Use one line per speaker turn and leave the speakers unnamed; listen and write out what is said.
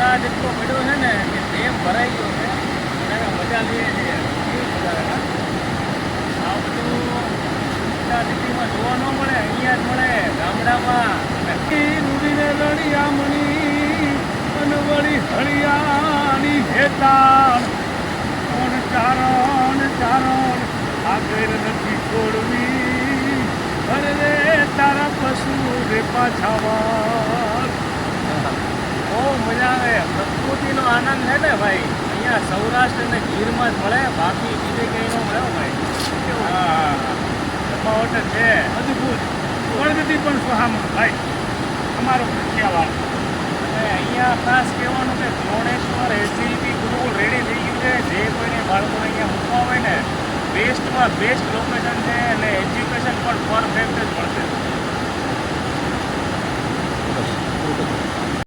વરસાદ એટલો પડ્યો છે ને કે ડેમ ભરાઈ ગયો છે. અને મજા લઈએ છીએ. આ બધું સિટીમાં જોવા ન મળે, અહીંયા જ મળે ગામડામાં. રૂડીને લડિયા મણી અને વળી હળિયાની હેતાણ કોણ ચારણ ચારણ, આગળ નથી છોડવી. અરે તારા પશુ રે પાછા વાળ બહુ મજા આવે પ્રકૃતિનો આનંદ છે ને ભાઈ? અહીંયા સૌરાષ્ટ્ર અને ગીરમાં જ મળે બાકી બીજે ક્યાંય ન મળે હો ભાઈ. હા જમાવટ છે. અદભુત. પ્રગતિ પણ સુહામણ ભાઈ. અમારો પ્રખ્યાવાળ અને અહીંયા ખાસ કહેવાનું કે દ્રોણેશ્વર એસજીપી ગુરુકુળ રેડી થઈ ગયું છે. જે કોઈને બાળકોને અહીંયા મૂકવા હોય ને બેસ્ટમાં બેસ્ટ લોકેશન છે અને એજ્યુકેશન